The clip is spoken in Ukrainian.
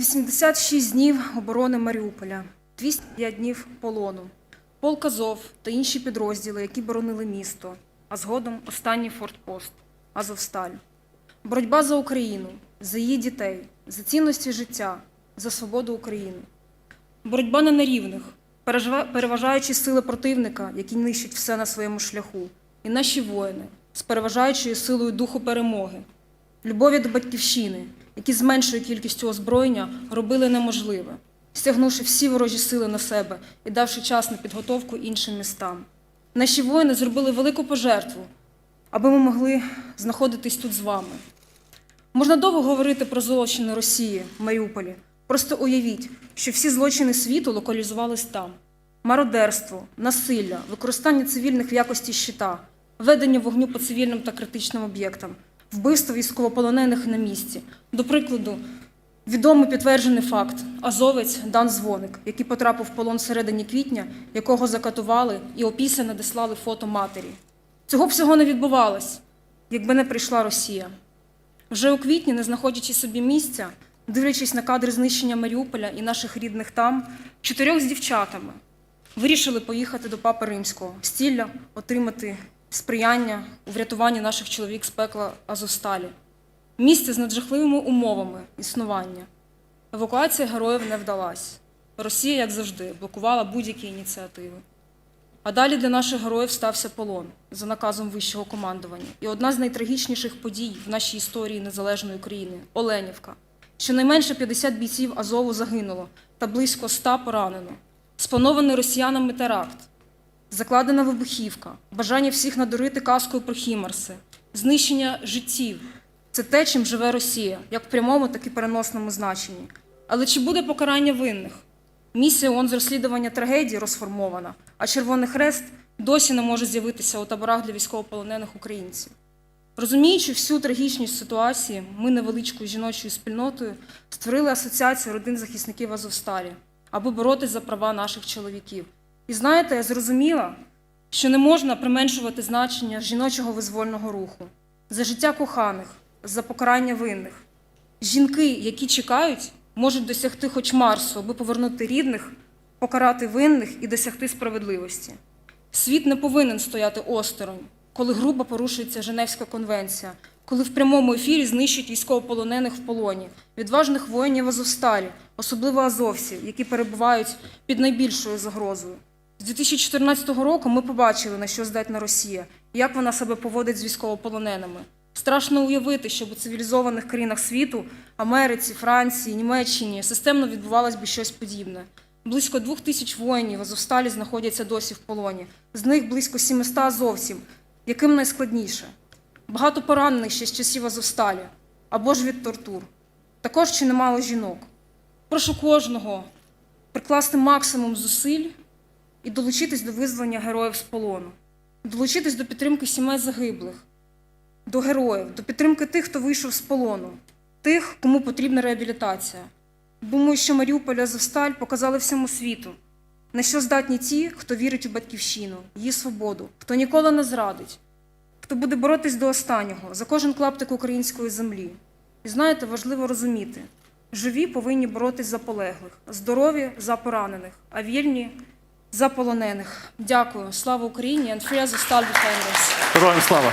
86 днів оборони Маріуполя, 205 днів полону, полк Азов та інші підрозділи, які боронили місто, а згодом останній фортпост Азовсталь. Боротьба за Україну, за її дітей, за цінності життя, за свободу України. Боротьба не на рівних, переважаючи сили противника, які нищать все на своєму шляху, і наші воїни з переважаючою силою духу перемоги, любові до батьківщини, які з меншою кількістю озброєння робили неможливе, стягнувши всі ворожі сили на себе і давши час на підготовку іншим містам. Наші воїни зробили велику пожертву, аби ми могли знаходитись тут з вами. Можна довго говорити про злочини Росії в Маріуполі. Просто уявіть, що всі злочини світу локалізувались там: мародерство, насилля, використання цивільних в якості щита, ведення вогню по цивільним та критичним об'єктам, вбивство військовополонених на місці. До прикладу, відомий підтверджений факт: азовець Дан Дзвоник, який потрапив в полон всередині квітня, якого закатували і опісля надіслали фото матері. Цього всього не відбувалось, якби не прийшла Росія. Вже у квітні, не знаходячи собі місця, дивлячись на кадри знищення Маріуполя і наших рідних там, чотирьох з дівчатами вирішили поїхати до Папи Римського з цілля отримати сприяння у врятуванні наших чоловік з пекла Азовсталі. Місце з наджахливими умовами існування. Евакуація героїв не вдалась. Росія, як завжди, блокувала будь-які ініціативи. А далі для наших героїв стався полон за наказом вищого командування. І одна з найтрагічніших подій в нашій історії незалежної України Оленівка. Щонайменше 50 бійців Азову загинуло та близько 100 поранено. Спланований росіянами теракт, закладена вибухівка, бажання всіх надурити казкою про хімарси, знищення життів. Це те, чим живе Росія, як в прямому, так і переносному значенні. Але чи буде покарання винних? Місія ООН з розслідування трагедії розформована, а Червоний Хрест досі не може з'явитися у таборах для військовополонених українців. Розуміючи всю трагічність ситуації, ми невеличкою жіночою спільнотою створили асоціацію родин захисників Азовсталі, аби боротись за права наших чоловіків. І знаєте, я зрозуміла, що не можна применшувати значення жіночого визвольного руху за життя коханих, за покарання винних. Жінки, які чекають, можуть досягти хоч Марсу, аби повернути рідних, покарати винних і досягти справедливості. Світ не повинен стояти осторонь, коли грубо порушується Женевська конвенція, коли в прямому ефірі знищують військовополонених в полоні, відважних воїнів Азовсталі, особливо азовців, які перебувають під найбільшою загрозою. З 2014 року ми побачили, на що здатна Росія, як вона себе поводить з військовополоненими. Страшно уявити, щоб у цивілізованих країнах світу, Америці, Франції, Німеччині системно відбувалось би щось подібне. Близько двох тисяч воїнів Азовсталі знаходяться досі в полоні. З них близько 700 азовців, яким найскладніше. Багато поранених ще з часів Азовсталі або ж від тортур. Також чи немало жінок. Прошу кожного прикласти максимум зусиль і долучитись до визволення героїв з полону, долучитись до підтримки сімей загиблих, до героїв, до підтримки тих, хто вийшов з полону, тих, кому потрібна реабілітація. Думаю, що Маріуполь Азовсталь показали всьому світу, на що здатні ті, хто вірить у батьківщину, її свободу, хто ніколи не зрадить, хто буде боротись до останнього за кожен клаптик української землі. І знаєте, важливо розуміти: живі повинні боротись за полеглих, здорові за поранених, а вільні за полонених. Дякую. Слава Україні! And free Azovstal defenders! Героям слава!